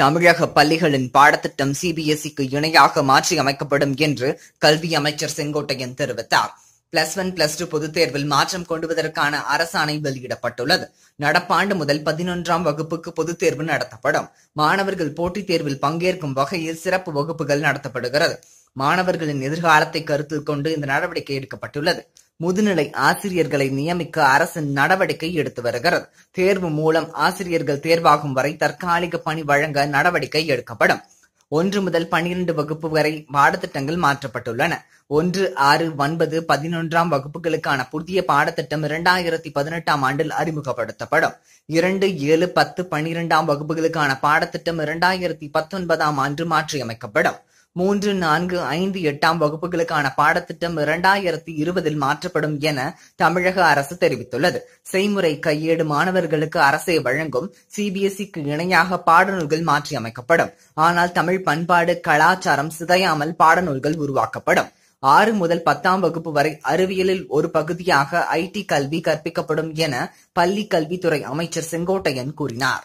தமிழக பள்ளிகளின் பாடத்திட்டம் சிபிஎஸ்இக்கு இணையாக மாற்றி அமைக்கப்படும் என்று கல்வி அமைச்சர் செங்கோட்டையன் தெரிவித்தார். பிளஸ் ஒன் பிளஸ் டூ பொதுத் தேர்வில் மாற்றம் கொண்டுவதற்கான அரசாணை வெளியிடப்பட்டுள்ளது. நடப்பாண்டு முதல் பதினொன்றாம் வகுப்புக்கு பொதுத் தேர்வு நடத்தப்படும். மாணவர்கள் போட்டித் தேர்வில் பங்கேற்கும் வகையில் சிறப்பு வகுப்புகள் நடத்தப்படுகிறது. மாணவர்களின் எதிர்காலத்தை கருத்தில் கொண்டு இந்த நடவடிக்கை எடுக்கப்பட்டுள்ளது. முதுநிலை ஆசிரியர்களை நியமிக்க அரசு நடவடிக்கை எடுத்து வருகிறது. தேர்வு மூலம் ஆசிரியர்கள் தேர்வாகும் வரை தற்காலிக பணி வழங்க நடவடிக்கை எடுக்கப்படும். ஒன்று முதல் பனிரெண்டு வகுப்பு வரை பாடத்திட்டங்கள் மாற்றப்பட்டுள்ளன. ஒன்று ஆறு ஒன்பது பதினொன்றாம் வகுப்புகளுக்கான புதிய பாடத்திட்டம் இரண்டாயிரத்தி பதினெட்டாம் ஆண்டில் அறிமுகப்படுத்தப்படும். இரண்டு ஏழு பத்து பனிரெண்டாம் வகுப்புகளுக்கான பாடத்திட்டம் இரண்டாயிரத்தி பத்தொன்பதாம் ஆண்டு மாற்றியமைக்கப்படும். மூன்று நான்கு ஐந்து எட்டாம் வகுப்புகளுக்கான பாடத்திட்டம் இரண்டாயிரத்தி இருபதில் மாற்றப்படும் என தமிழக அரசு தெரிவித்துள்ளது. செய்முறை கையேடு மாணவர்களுக்கு அரசே வழங்கும் சிபிஎஸ்இக்கு இணையாக பாடநூல்கள் மாற்றி அமைக்கப்படும் ஆனால் தமிழ் பண்பாடு கலாச்சாரம் சிதையாமல் பாடநூல்கள் உருவாக்கப்படும். ஆறு முதல் பத்தாம் வகுப்பு வரை அறிவியலில் ஒரு பகுதியாக ஐடி கல்வி கற்பிக்கப்படும் என பள்ளி கல்வித்துறை அமைச்சர் செங்கோட்டையன் கூறினார்.